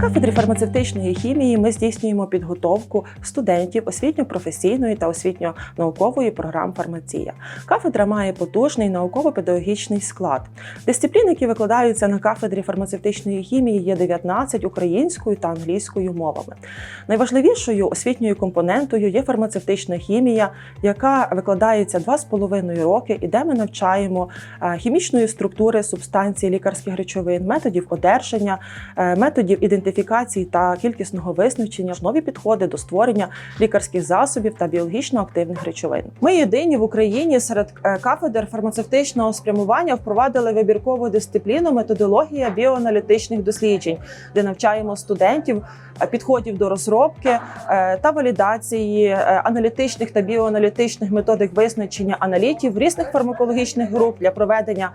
кафедрі фармацевтичної хімії ми здійснюємо підготовку студентів освітньо-професійної та освітньо-наукової програм фармація. Кафедра має потужний науково-педагогічний склад. Дисциплін, які викладаються на кафедрі фармацевтичної хімії, є 19 українською та англійською мовами. Найважливішою освітньою компонентою є фармацевтична хімія, яка викладається 2,5 роки, і де ми навчаємо е, хімічної структури субстанцій лікарських речовин, методів одержання, е, методів ідентифікації та кількісного визначення, нові підходи до створення лікарських засобів та біологічно активних речовин. Ми єдині в Україні серед е, кафедр фармацевтичного спрямування впровадили вибіркову дисципліну методологія біоаналітичних досліджень, де навчаємо студентів е, підходів до розробки е, та валідації аналітичних та біоаналітичних методик визначення аналітів різних фармакологічних груп для проведення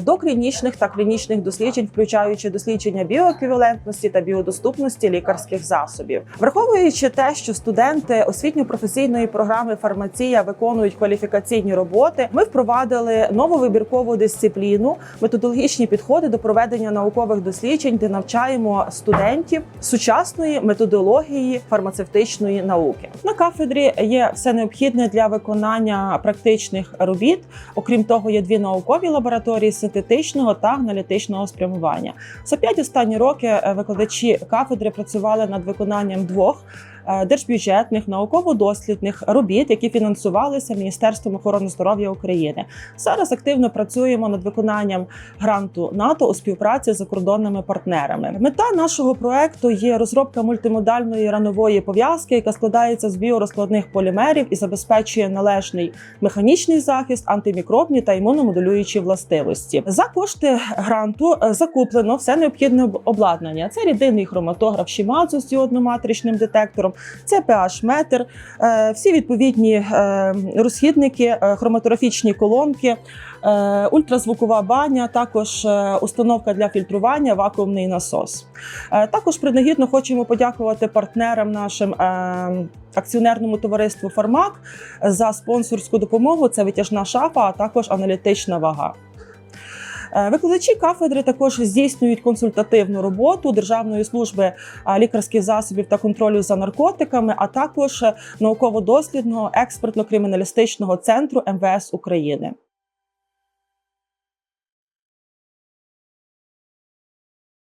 доклінічних та клінічних досліджень, включаючи дослідження біоеквівалентності та біодоступності лікарських засобів, враховуючи те, що студенти освітньо-професійної програми фармація виконують кваліфікаційні роботи. Ми впровадили нову вибіркову дисципліну, методологічні підходи до проведення наукових досліджень, де навчаємо студентів сучасної методології фармацевтичної науки. На кафедрі є все необхідне для виконання практичних робіт. Окрім того, є дві наукові лабораторії синтетичного та аналітичного спрямування. За п'ять останні роки е, викладачі кафедри працювали над виконанням двох держбюджетних науково-дослідних робіт, які фінансувалися Міністерством охорони здоров'я України. Зараз активно працюємо над виконанням гранту НАТО у співпраці з закордонними партнерами. Мета нашого проекту є розробка мультимодальної ранової пов'язки, яка складається з біорозкладних полімерів і забезпечує належний механічний захист, антимікробні та імуномодулюючі властивості. За кошти гранту е, закуплено все необхідне обладнання. Це рідинний хроматограф Shimano з діодно-матричним детектором, це pH-метр, е, всі відповідні е, розхідники, е, хроматографічні колонки, ультразвукова баня, також установка для фільтрування, вакуумний насос. Також принагідно хочемо подякувати партнерам нашим. Акціонерному товариству Фармак за спонсорську допомогу. Це витяжна шафа, а також аналітична вага. Е, Викладачі кафедри також здійснюють консультативну роботу Державної служби лікарських засобів та контролю за наркотиками, а також е, науково-дослідного експертно-криміналістичного центру МВС України.